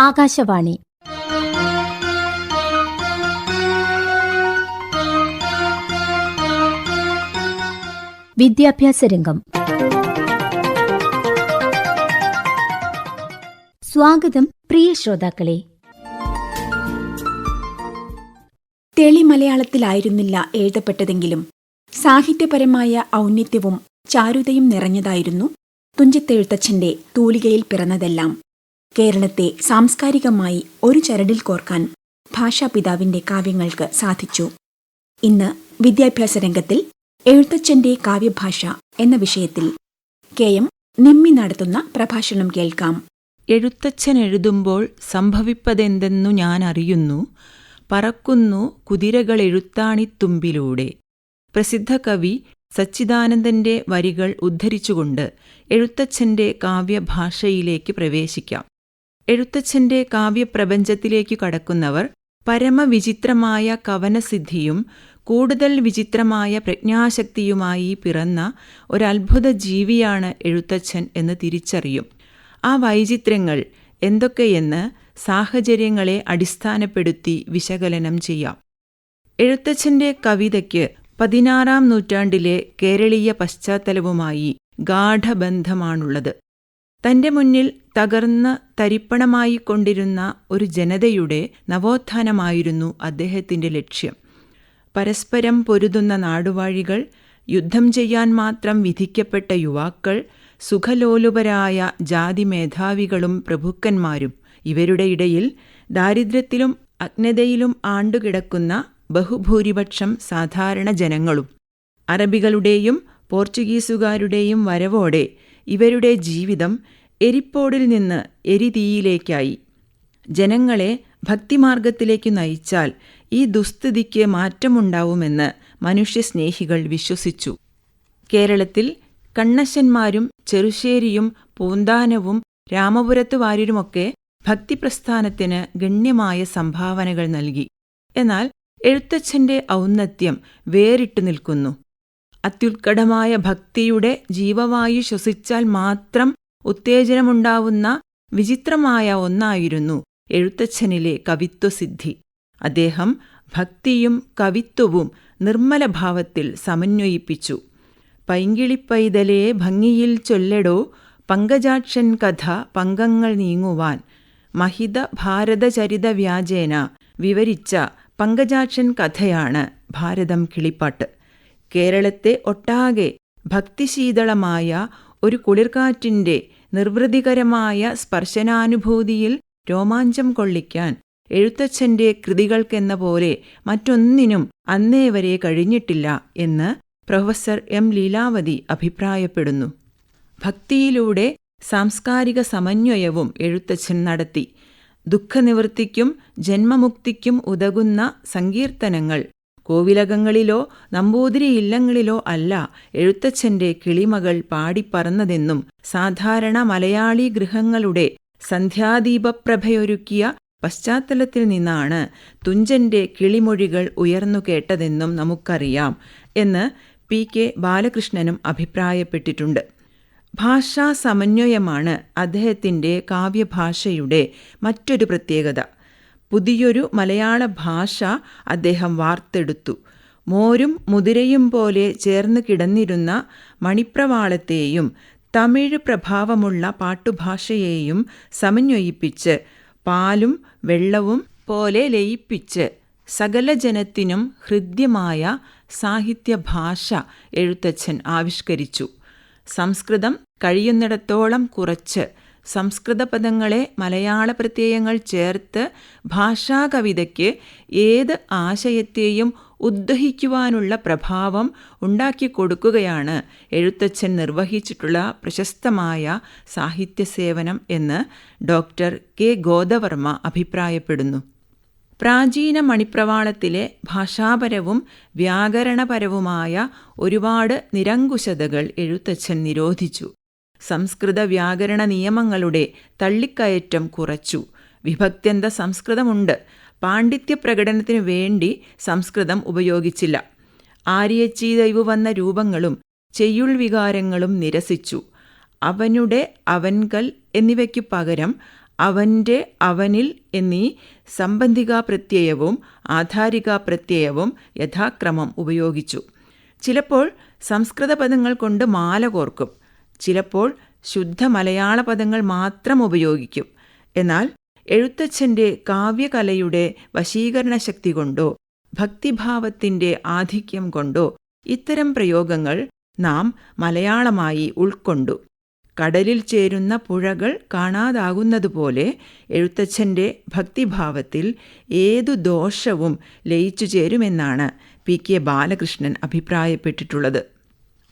ആകാശവാണി. വിദ്യാഭ്യാസ രംഗം. സ്വാഗതം പ്രിയ ശ്രോതാക്കളെ. തെളി മലയാളത്തിലായിരുന്നില്ല എഴുതപ്പെട്ടതെങ്കിലും സാഹിത്യപരമായ ഔന്നിത്യവും ചാരുതയും നിറഞ്ഞതായിരുന്നു തുഞ്ചത്തെഴുത്തച്ഛന്റെ തൂലികയിൽ പിറന്നതെല്ലാം. കേരളത്തെ സാംസ്കാരികമായി ഒരു ചരടിൽ കോർക്കാൻ ഭാഷാപിതാവിന്റെ കാവ്യങ്ങൾക്ക് സാധിച്ചു. ഇന്ന് വിദ്യാഭ്യാസ രംഗത്തിൽ എഴുത്തച്ഛന്റെ കാവ്യഭാഷ എന്ന വിഷയത്തിൽ കെ എം നിമ്മി നടത്തുന്ന പ്രഭാഷണം കേൾക്കാം. എഴുത്തച്ഛൻ എഴുതുമ്പോൾ സംഭവിപ്പതെന്തെന്നു ഞാൻ അറിയുന്നു. പറക്കുന്നു കുതിരകൾ എഴുത്താണിത്തുമ്പിലൂടെ. പ്രസിദ്ധ കവി സച്ചിദാനന്ദന്റെ വരികൾ ഉദ്ധരിച്ചുകൊണ്ട് എഴുത്തച്ഛന്റെ കാവ്യഭാഷയിലേക്ക് പ്രവേശിക്കാം. എഴുത്തച്ഛന്റെ കാവ്യപ്രപഞ്ചത്തിലേക്കു കടക്കുന്നവർ പരമവിചിത്രമായ കവനസിദ്ധിയും കൂടുതൽ വിചിത്രമായ പ്രജ്ഞാശക്തിയുമായി പിറന്ന ഒരത്ഭുത ജീവിയാണ് എഴുത്തച്ഛൻ എന്ന് തിരിച്ചറിയും. ആ വൈചിത്രങ്ങൾ എന്തൊക്കെയെന്ന് സാഹചര്യങ്ങളെ അടിസ്ഥാനപ്പെടുത്തി വിശകലനം ചെയ്യാം. എഴുത്തച്ഛന്റെ കവിതയ്ക്ക് പതിനാറാം നൂറ്റാണ്ടിലെ കേരളീയ പശ്ചാത്തലവുമായി ഗാഠബന്ധമാണുള്ളത്. തന്റെ മുന്നിൽ തകർന്ന് തരിപ്പണമായിക്കൊണ്ടിരുന്ന ഒരു ജനതയുടെ നവോത്ഥാനമായിരുന്നു അദ്ദേഹത്തിന്റെ ലക്ഷ്യം. പരസ്പരം പൊരുതുന്ന നാടുവാഴികൾ യുദ്ധം ചെയ്യാൻ മാത്രം വിധിക്കപ്പെട്ട യുവാക്കൾ സുഖലോലുപരായ ജാതി മേധാവികളും പ്രഭുക്കന്മാരും ഇവരുടെ ഇടയിൽ ദാരിദ്ര്യത്തിലും അജ്ഞതയിലും ആണ്ടുകിടക്കുന്ന ബഹുഭൂരിപക്ഷം സാധാരണ ജനങ്ങളും അറബികളുടെയും പോർച്ചുഗീസുകാരുടെയും വരവോടെ ഇവരുടെ ജീവിതം എരിപ്പോടിൽ നിന്ന് എരിതീയിലേക്കായി. ജനങ്ങളെ ഭക്തിമാർഗത്തിലേക്ക് നയിച്ചാൽ ഈ ദുസ്ഥിതിക്ക് മാറ്റമുണ്ടാവുമെന്ന് മനുഷ്യസ്നേഹികൾ വിശ്വസിച്ചു. കേരളത്തിൽ കണ്ണശ്ശന്മാരും ചെറുശ്ശേരിയും പൂന്താനവും രാമപുരത്തു വാര്യരുമൊക്കെ ഭക്തിപ്രസ്ഥാനത്തിന് ഗണ്യമായ സംഭാവനകൾ നൽകി. എന്നാൽ എഴുത്തച്ഛന്റെ ഔന്നത്യം വേറിട്ടു നിൽക്കുന്നു. അത്യുത്കടമായ ഭക്തിയുടെ ജീവവായു ശ്വസിച്ചാൽ മാത്രം ഉത്തേജനമുണ്ടാവുന്ന വിചിത്രമായ ഒന്നായിരുന്നു എഴുത്തച്ഛനിലെ കവിത്വസിദ്ധി. അദ്ദേഹം ഭക്തിയും കവിത്വവും നിർമ്മലഭാവത്തിൽ സമന്വയിപ്പിച്ചു. പൈങ്കിളിപ്പൈതലേ ഭംഗിയിൽ ചൊല്ലടോ പങ്കജാക്ഷൻ കഥ പങ്കങ്ങൾ നീങ്ങുവാൻ. മഹിത ഭാരതചരിത വ്യാജേന വിവരിച്ച പങ്കജാക്ഷൻ കഥയാണ് ഭാരതം കിളിപ്പാട്ട്. കേരളത്തെ ഒട്ടാകെ ഭക്തിശീതളമായ ഒരു കുളിർക്കാറ്റിന്റെ നിർവൃതികരമായ സ്പർശനാനുഭൂതിയിൽ രോമാഞ്ചം കൊള്ളിക്കാൻ എഴുത്തച്ഛന്റെ കൃതികൾക്കെന്ന പോലെ മറ്റൊന്നിനും അന്നേ വരെ കഴിഞ്ഞിട്ടില്ല എന്ന് പ്രൊഫസർ എം ലീലാവതി അഭിപ്രായപ്പെടുന്നു. ഭക്തിയിലൂടെ സാംസ്കാരിക സമന്വയവും എഴുത്തച്ഛൻ നടത്തി. ദുഃഖനിവൃത്തിക്കും ജന്മമുക്തിക്കും ഉതകുന്ന സങ്കീർത്തനങ്ങൾ കോവിലകങ്ങളിലോ നമ്പൂതിരി ഇല്ലങ്ങളിലോ അല്ല എഴുത്തച്ഛന്റെ കിളിമകൾ പാടിപ്പറന്നതെന്നും സാധാരണ മലയാളി ഗൃഹങ്ങളുടെ സന്ധ്യാദീപപ്രഭയൊരുക്കിയ പശ്ചാത്തലത്തിൽ നിന്നാണ് തുഞ്ചന്റെ കിളിമൊഴികൾ ഉയർന്നു കേട്ടതെന്നും നമുക്കറിയാം എന്ന് പി കെ ബാലകൃഷ്ണനും അഭിപ്രായപ്പെട്ടിട്ടുണ്ട്. ഭാഷാ സമന്വയമാണ് അദ്ദേഹത്തിന്റെ കാവ്യഭാഷയുടെ മറ്റൊരു പ്രത്യേകത. പുതിയൊരു മലയാള ഭാഷ അദ്ദേഹം വാർത്തെടുത്തു. മോരും മുതിരയും പോലെ ചേർന്ന് കിടന്നിരുന്ന മണിപ്രവാളത്തെയും തമിഴ് പ്രഭാവമുള്ള പാട്ടുഭാഷയെയും സമന്വയിപ്പിച്ച് പാലും വെള്ളവും പോലെ ലയിപ്പിച്ച് സകല ജനത്തിനും ഹൃദ്യമായ സാഹിത്യഭാഷ എഴുത്തച്ഛൻ ആവിഷ്കരിച്ചു. സംസ്കൃതം കഴിയുന്നിടത്തോളം കുറച്ച് സംസ്കൃത പദങ്ങളെ മലയാള പ്രത്യയങ്ങൾ ചേർത്ത് ഭാഷാകവിതയ്ക്ക് ഏത് ആശയത്തെയും ഉദ്ദഹിക്കുവാനുള്ള പ്രഭാവം ഉണ്ടാക്കി കൊടുക്കുകയാണ്. എഴുത്തച്ഛൻ നിർവഹിച്ചിട്ടുള്ള പ്രശസ്തമായ സാഹിത്യ സേവനം എന്ന് ഡോക്ടർ കെ. ഗോദവർമ്മ അഭിപ്രായപ്പെടുന്നു. പ്രാചീന മണിപ്രവാളത്തിലെ ഭാഷാപരവും വ്യാകരണപരവുമായ ഒരുപാട് നിരങ്കുശതകൾ എഴുത്തച്ഛൻ നിരോധിച്ചു. സംസ്കൃത വ്യാകരണ നിയമങ്ങളുടെ തള്ളിക്കയറ്റം കുറച്ചു. വിഭക്ത്യന്ത സംസ്കൃതമുണ്ട്. പാണ്ഡിത്യ പ്രകടനത്തിനു വേണ്ടി സംസ്കൃതം ഉപയോഗിച്ചില്ല. ആര്യച്ചീതൈവ് വന്ന രൂപങ്ങളും ചെയ്യുൾ വികാരങ്ങളും നിരസിച്ചു. അവനുടെ അവൻകൽ എന്നിവയ്ക്കു പകരം അവന്റെ അവനിൽ എന്നീ സംബന്ധികാ പ്രത്യയവും ആധാരികാ പ്രത്യയവും യഥാക്രമം ഉപയോഗിച്ചു. ചിലപ്പോൾ സംസ്കൃത പദങ്ങൾ കൊണ്ട് മാല കോർക്കും. ചിലപ്പോൾ ശുദ്ധ മലയാള പദങ്ങൾ മാത്രം ഉപയോഗിക്കും. എന്നാൽ എഴുത്തച്ഛന്റെ കാവ്യകലയുടെ വശീകരണ ശക്തി കൊണ്ടോ ഭക്തിഭാവത്തിന്റെ ആധിക്യം കൊണ്ടോ ഇത്തരം പ്രയോഗങ്ങൾ നാം മലയാളമായി ഉൾക്കൊണ്ടു. കടലിൽ ചേരുന്ന പുഴകൾ കാണാതാകുന്നതുപോലെ എഴുത്തച്ഛന്റെ ഭക്തിഭാവത്തിൽ ഏതു ദോഷവും ലയിച്ചു ചേരുമെന്നാണ് പി കെ ബാലകൃഷ്ണൻ അഭിപ്രായപ്പെട്ടിട്ടുള്ളത്.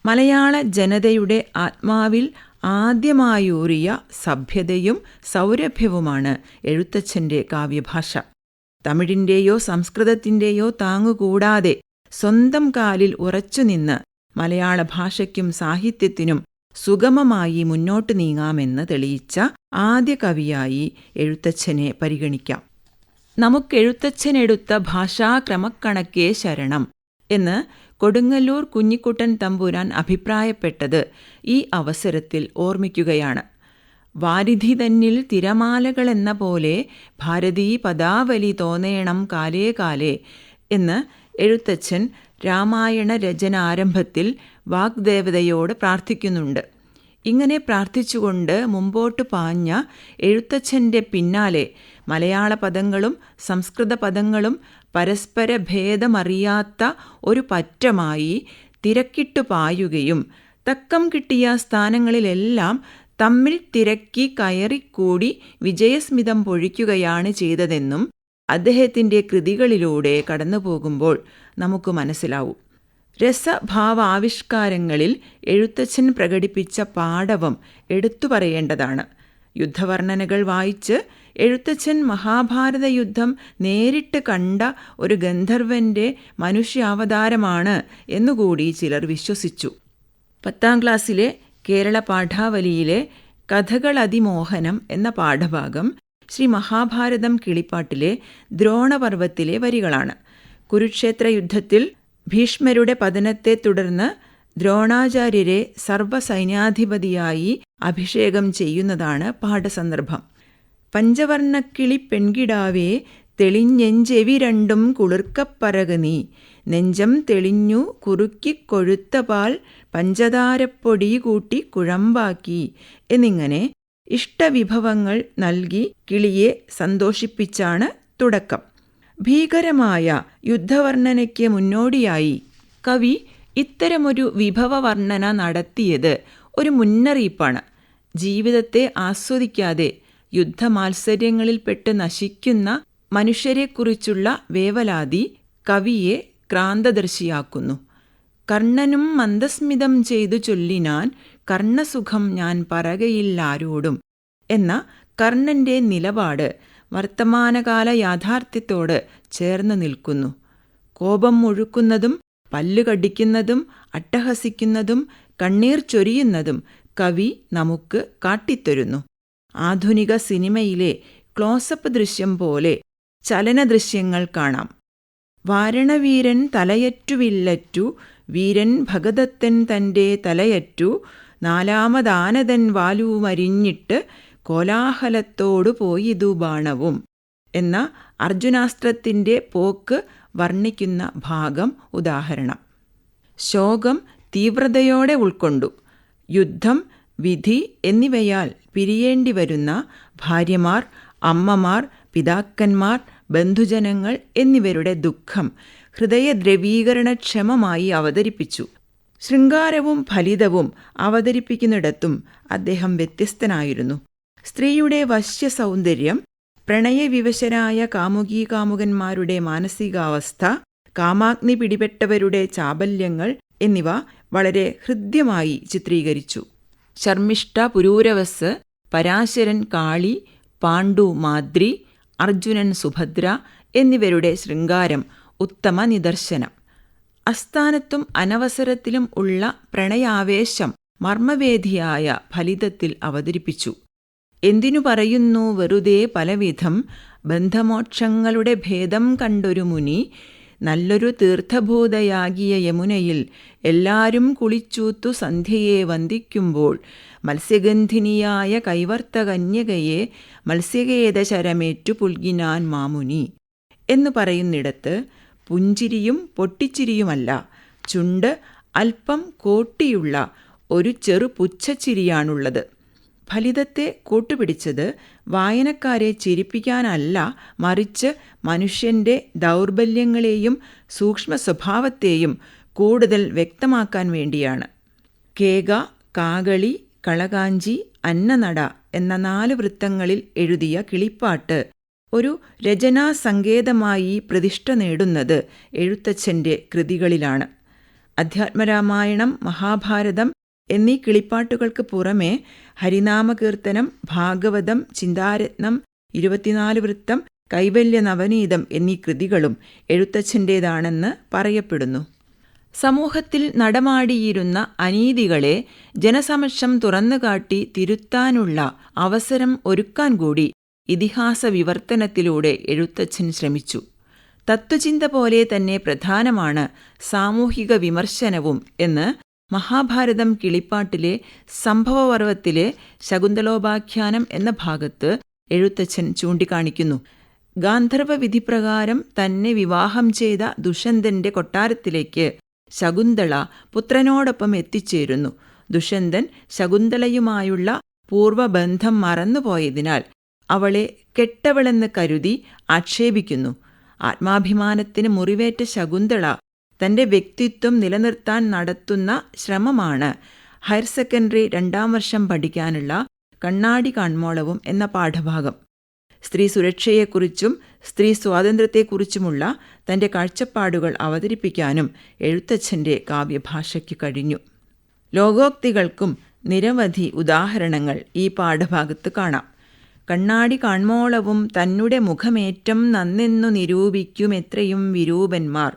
മലയാള ജനതയുടെ ആത്മാവിൽ ആദ്യമായൂറിയ സഭ്യതയും സൗരഭ്യവുമാണ് എഴുത്തച്ഛന്റെ കാവ്യഭാഷ. തമിഴിന്റെയോ സംസ്കൃതത്തിന്റെയോ താങ്ങുകൂടാതെ സ്വന്തം കാലിൽ ഉറച്ചുനിന്ന് മലയാള ഭാഷയ്ക്കും സാഹിത്യത്തിനും സുഗമമായി മുന്നോട്ട് നീങ്ങാമെന്ന് തെളിയിച്ച ആദ്യ കവിയായി എഴുത്തച്ഛനെ പരിഗണിക്കാം. നമുക്കെഴുത്തച്ഛനെടുത്ത ഭാഷാക്രമക്കണക്കേ ശരണം എന്ന് കൊടുങ്ങല്ലൂർ കുഞ്ഞിക്കുട്ടൻ തമ്പുരാൻ അഭിപ്രായപ്പെട്ടത് ഈ അവസരത്തിൽ ഓർമ്മിക്കുകയാണ്. വാരിധി തന്നിൽ തിരമാലകളെന്ന പോലെ ഭാരതീ പദാവലി തോന്നേണം കാലേ കാലേ എന്ന് എഴുത്തച്ഛൻ രാമായണ രചനാരംഭത്തിൽ വാഗ്ദേവതയോട് പ്രാർത്ഥിക്കുന്നുണ്ട്. ഇങ്ങനെ പ്രാർത്ഥിച്ചുകൊണ്ട് മുമ്പോട്ട് പാഞ്ഞ എഴുത്തച്ഛന്റെ പിന്നാലെ മലയാള പദങ്ങളും സംസ്കൃത പദങ്ങളും പരസ്പര ഭേദമറിയാത്ത ഒരു പറ്റമായി തിരക്കിട്ടു പായുകയും തക്കം കിട്ടിയ സ്ഥാനങ്ങളിലെല്ലാം തമ്മിൽ തിരക്കി കയറിക്കൂടി വിജയസ്മിതം പൊഴിക്കുകയാണ് ചെയ്തതെന്നും അദ്ദേഹത്തിന്റെ കൃതികളിലൂടെ കടന്നുപോകുമ്പോൾ നമുക്ക് മനസ്സിലാവും. രസഭാവാവിഷ്കാരങ്ങളിൽ എഴുത്തച്ഛൻ പ്രകടിപ്പിച്ച പാടവം എടുത്തു പറയേണ്ടതാണ്. യുദ്ധവർണനകൾ വായിച്ച് എഴുത്തച്ഛൻ മഹാഭാരത യുദ്ധം നേരിട്ട് കണ്ട ഒരു ഗന്ധർവന്റെ മനുഷ്യാവതാരമാണ് എന്നുകൂടി ചിലർ വിശ്വസിച്ചു. പത്താം ക്ലാസ്സിലെ കേരള പാഠാവലിയിലെ കഥകൾ അതിമോഹനം എന്ന പാഠഭാഗം ശ്രീ മഹാഭാരതം കിളിപ്പാട്ടിലെ ദ്രോണപർവത്തിലെ വരികളാണ്. കുരുക്ഷേത്ര യുദ്ധത്തിൽ ഭീഷ്മരുടെ പതനത്തെ തുടർന്ന് ദ്രോണാചാര്യരെ സർവസൈന്യാധിപതിയായി അഭിഷേകം ചെയ്യുന്നതാണ് പാഠസന്ദർഭം. പഞ്ചവർണക്കിളി പെൺകിടാവേ തെളിഞ്ഞെഞ്ചെവി രണ്ടും കുളിർക്കപ്പറക് നീ. നെഞ്ചം തെളിഞ്ഞു കുറുക്കിക്കൊഴുത്ത പാൽ പഞ്ചതാരപ്പൊടി കൂട്ടി കുഴമ്പാക്കി. എന്നിങ്ങനെ ഇഷ്ടവിഭവങ്ങൾ നൽകി കിളിയെ സന്തോഷിപ്പിച്ചാണ് തുടക്കം. ഭീകരമായ യുദ്ധവർണനയ്ക്ക് മുന്നോടിയായി കവി ഇത്തരമൊരു വിഭവവർണന നടത്തിയത് ഒരു മുന്നറിയിപ്പാണ്. ജീവിതത്തെ ആസ്വദിക്കാതെ യുദ്ധമാത്സര്യങ്ങളിൽപ്പെട്ട് നശിക്കുന്ന മനുഷ്യരെക്കുറിച്ചുള്ള വേവലാതി കവിയെ ക്രാന്തദർശിയാക്കുന്നു. കർണനും മന്ദസ്മിതം ചെയ്തു ചൊല്ലിനാൻ കർണസുഖം ഞാൻ പറകയില്ലാരോടും എന്ന കർണന്റെ നിലപാട് വർത്തമാനകാല യാഥാർത്ഥ്യത്തോട് ചേർന്ന് നിൽക്കുന്നു. കോപം മുഴുക്കുന്നതും പല്ലുകടിക്കുന്നതും അട്ടഹസിക്കുന്നതും കണ്ണീർ ചൊരിയുന്നതും കവി നമുക്ക് കാട്ടിത്തരുന്നു. ആധുനിക സിനിമയിലെ ക്ലോസപ്പ് ദൃശ്യം പോലെ ചലനദൃശ്യങ്ങൾ കാണാം. വാരണവീരൻ തലയറ്റുവില്ലറ്റു വീരൻ ഭഗദത്തൻ തന്റെ തലയറ്റു നാലാമതാനതൻ വാലുമരിഞ്ഞിട്ട് കോലാഹലത്തോടു പോയിതു ബാണവും എന്ന അർജുനാസ്ത്രത്തിന്റെ പോക്ക് വർണിക്കുന്ന ഭാഗം ഉദാഹരണം. ശോകം തീവ്രതയോടെ ഉൾക്കൊണ്ടു. യുദ്ധം വിധി എന്നിവയാൽ പിരിയേണ്ടി വരുന്ന ഭാര്യമാർ അമ്മമാർ പിതാക്കന്മാർ ബന്ധുജനങ്ങൾ എന്നിവരുടെ ദുഃഖം ഹൃദയദ്രവീകരണക്ഷമമായി അവതരിപ്പിച്ചു. ശൃംഗാരവും ഫലിതവും അവതരിപ്പിക്കുന്നിടത്തും അദ്ദേഹം വ്യത്യസ്തനായിരുന്നു. സ്ത്രീയുടെ വശ്യ സൗന്ദര്യം പ്രണയവിവശരായ കാമുകീ കാമുകന്മാരുടെ മാനസികാവസ്ഥ കാമാഗ്നി പിടിപെട്ടവരുടെ ചാബല്യങ്ങൾ എന്നിവ വളരെ ഹൃദ്യമായി ചിത്രീകരിച്ചു. ശർമ്മിഷ്ഠ പുരൂരവസ് പരാശരൻ കാളി പാണ്ഡു മാദ്രി അർജുനൻ സുഭദ്ര എന്നിവരുടെ ശൃംഗാരം ഉത്തമ നിദർശനം. അസ്ഥാനത്തും അനവസരത്തിലും ഉള്ള പ്രണയാവേശം മർമ്മവേദിയായ ഫലിതത്തിൽ അവതരിപ്പിച്ചു. എന്തിനു പറയുന്നു വെറുതെ പലവിധം ബന്ധമോക്ഷങ്ങളുടെ ഭേദം കണ്ടൊരു മുനി നല്ലൊരു തീർത്ഥഭൂതയാകിയ യമുനയിൽ എല്ലാരും കുളിച്ചൂത്തു സന്ധ്യയെ വന്ദിക്കുമ്പോൾ മത്സ്യഗന്ധിനിയായ കൈവർത്ത കന്യകയെ മത്സ്യകേത ശരമേറ്റു പുൽകിനാൻ മാമുനി എന്ന് പറയുന്നിടത്ത് പുഞ്ചിരിയും പൊട്ടിച്ചിരിയുമല്ല ചുണ്ട് അല്പം കോട്ടിയുള്ള ഒരു ചെറു പുച്ഛച്ചിരിയാണുള്ളത്. ഫലിതത്തെ കൂട്ടുപിടിച്ചത് വായനക്കാരെ ചിരിപ്പിക്കാനല്ല മറിച്ച് മനുഷ്യന്റെ ദൗർബല്യങ്ങളെയും സൂക്ഷ്മ സ്വഭാവത്തെയും കൂടുതൽ വ്യക്തമാക്കാൻ വേണ്ടിയാണ്. കേക കാകളി കളകാഞ്ചി അന്നനട എന്ന നാല് വൃത്തങ്ങളിൽ എഴുതിയ കിളിപ്പാട്ട് ഒരു രചനാ സങ്കേതമായി പ്രതിഷ്ഠ നേടുന്നത് എഴുത്തച്ഛന്റെ കൃതികളിലാണ്. അധ്യാത്മരാമായണം മഹാഭാരതം എന്നീ കിളിപ്പാട്ടുകൾക്ക് പുറമെ ഹരിനാമകീർത്തനം ഭാഗവതം ചിന്താരത്നം ഇരുപത്തിനാല് വൃത്തം കൈവല്യ നവനീതം എന്നീ കൃതികളും എഴുത്തച്ഛന്റേതാണെന്ന് പറയപ്പെടുന്നു. സമൂഹത്തിൽ നടമാടിയിരുന്ന അനീതികളെ ജനസമക്ഷം തുറന്നുകാട്ടി തിരുത്താനുള്ള അവസരം ഒരുക്കാൻ കൂടി ഇതിഹാസ വിവർത്തനത്തിലൂടെ എഴുത്തച്ഛൻ ശ്രമിച്ചു. തത്വചിന്ത പോലെ തന്നെ പ്രധാനമാണ് സാമൂഹിക വിമർശനവും എന്ന് മഹാഭാരതം കിളിപ്പാട്ടിലെ സംഭവപർവത്തിലെ ശകുന്തലോപാഖ്യാനം എന്ന ഭാഗത്ത് എഴുത്തച്ഛൻ ചൂണ്ടിക്കാണിക്കുന്നു. ഗാന്ധർവ വിധിപ്രകാരം തന്നെ വിവാഹം ചെയ്ത ദുഷന്തന്റെ കൊട്ടാരത്തിലേക്ക് ശകുന്തള പുത്രനോടൊപ്പം എത്തിച്ചേരുന്നു. ദുഷ്യന്തൻ ശകുന്തളയുമായുള്ള പൂർവബന്ധം മറന്നുപോയതിനാൽ അവളെ കെട്ടവളെന്ന് കരുതി ആക്ഷേപിക്കുന്നു. ആത്മാഭിമാനത്തിന് മുറിവേറ്റ ശകുന്തള തന്റെ വ്യക്തിത്വം നിലനിർത്താൻ നടത്തുന്ന ശ്രമമാണ്. ഹയർ സെക്കൻഡറി രണ്ടാം വർഷം പഠിക്കാനുള്ള കണ്ണാടി കൺമോളവും എന്ന പാഠഭാഗം. സ്ത്രീ സുരക്ഷയെക്കുറിച്ചും സ്ത്രീ സ്വാതന്ത്ര്യത്തെക്കുറിച്ചുമുള്ള തന്റെ കാഴ്ചപ്പാടുകൾ അവതരിപ്പിക്കാനും എഴുത്തച്ഛന്റെ കാവ്യഭാഷയ്ക്ക് കഴിഞ്ഞു. ലോകോക്തികൾക്കും നിരവധി ഉദാഹരണങ്ങൾ ഈ പാഠഭാഗത്ത് കാണാം. കണ്ണാടി കാൺമോളവും തന്നുടെ മുഖമേറ്റം നന്നെന്നു നിരൂപിക്കും എത്രയും വിരൂപന്മാർ.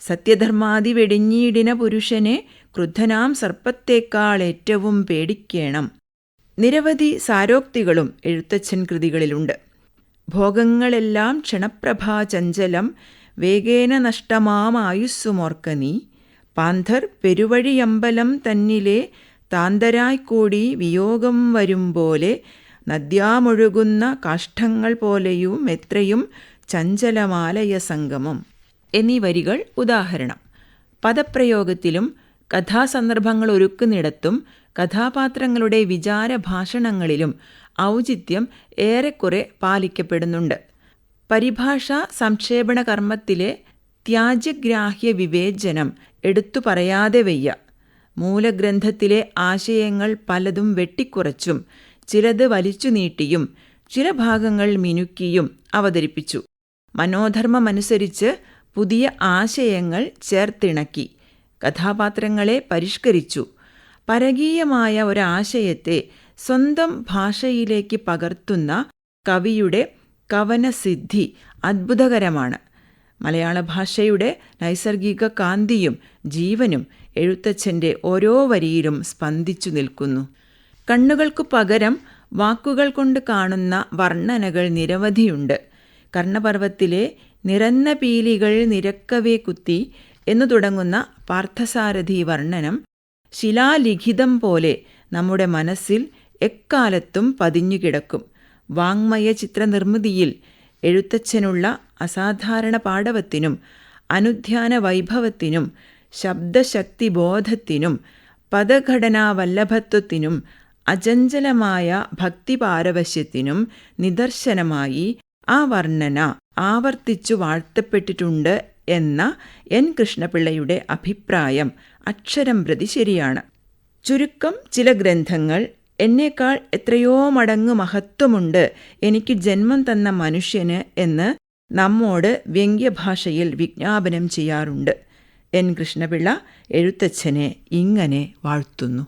സത്യധർമാതി വെടിഞ്ഞീടിന പുരുഷനെ ക്രുദ്ധനാം സർപ്പത്തേക്കാൾ ഏറ്റവും പേടിക്കേണം. നിരവധി സാരോക്തികളും എഴുത്തച്ഛൻ കൃതികളിലുണ്ട്. ഭോഗങ്ങളെല്ലാം ക്ഷണപ്രഭാ ചഞ്ചലം വേഗേന നഷ്ടമാമായുസ്സുമോർക്ക നീ. പാന്ധർ പെരുവഴിയമ്പലം തന്നിലെ താന്തരായ്ക്കൂടി വിയോഗം വരും പോലെ നദ്യാമൊഴുകുന്ന കാഷ്ഠങ്ങൾ പോലെയും എത്രയും ചഞ്ചലമാലയ സംഗമം എന്നീ വരികൾ ഉദാഹരണം. പദപ്രയോഗത്തിലും കഥാസന്ദർഭങ്ങൾ ഒരുക്കുന്നിടത്തും കഥാപാത്രങ്ങളുടെ വിചാരഭാഷണങ്ങളിലും ഔചിത്യം ഏറെക്കുറെ പാലിക്കപ്പെടുന്നുണ്ട്. പരിഭാഷ സംക്ഷേപണ കർമ്മത്തിലെ ത്യാജ്യഗ്രാഹ്യ വിവേചനം എടുത്തു പറയാതെ വയ്യ. മൂലഗ്രന്ഥത്തിലെ ആശയങ്ങൾ പലതും വെട്ടിക്കുറച്ചും ചിലത് വലിച്ചു നീട്ടിയും ചില ഭാഗങ്ങൾ മിനുക്കിയും അവതരിപ്പിച്ചു. മനോധർമ്മമനുസരിച്ച് പുതിയ ആശയങ്ങൾ ചേർത്തിണക്കി. കഥാപാത്രങ്ങളെ പരിഷ്കരിച്ചു. പരകീയമായ ഒരാശയത്തെ സ്വന്തം ഭാഷയിലേക്ക് പകർത്തുന്ന കവിയുടെ കവനസിദ്ധി അത്ഭുതകരമാണ്. മലയാള ഭാഷയുടെ നൈസർഗിക കാന്തിയും ജീവനും എഴുത്തച്ഛന്റെ ഓരോ വരിയിലും സ്പന്ദിച്ചു നിൽക്കുന്നു. കണ്ണുകൾക്കു പകരം വാക്കുകൾ കൊണ്ട് കാണുന്ന വർണനകൾ നിരവധിയുണ്ട്. കർണപർവത്തിലെ നിറന്ന പീലികൾ നിരക്കവേ കുത്തി എന്നു തുടങ്ങുന്ന പാർത്ഥസാരഥി വർണനം ശിലാലിഖിതം പോലെ നമ്മുടെ മനസ്സിൽ എക്കാലത്തും പതിഞ്ഞുകിടക്കും വാങ്മയ ചിത്ര ചിത്രനിർമ്മിതിയിൽ എഴുത്തച്ഛനുള്ള അസാധാരണ പാടവത്തിനും അനുധ്യാന വൈഭവത്തിനും ശബ്ദശക്തി ബോധത്തിനും പദഘടനാവല്ലഭത്വത്തിനും അചഞ്ചലമായ ഭക്തിപാരവശ്യത്തിനും നിദർശനമായി ആ വർണന. ആവർത്തിച്ചു വാഴ്ത്തപ്പെട്ടിട്ടുണ്ട് എന്ന എൻ കൃഷ്ണപിള്ളയുടെ അഭിപ്രായം അക്ഷരം പ്രതി ശരിയാണ്. ചുരുക്കം ചില ഗ്രന്ഥങ്ങൾ എന്നേക്കാൾ എത്രയോ മടങ്ങ് മഹത്വമുണ്ട് എനിക്ക് ജന്മം തന്ന മനുഷ്യന് എന്ന് നമ്മോട് വ്യംഗ്യഭാഷയിൽ വിജ്ഞാപനം ചെയ്യാറുണ്ട്. എൻ കൃഷ്ണപിള്ള എഴുത്തച്ഛനെ ഇങ്ങനെ വാഴ്ത്തുന്നു.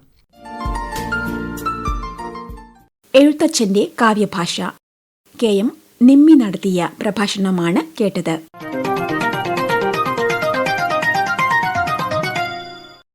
എഴുത്തച്ഛന്റെ കാവ്യഭാഷ കെ എം നിമ്മി നടത്തിയ പ്രഭാഷണമാണ് കേട്ടത്.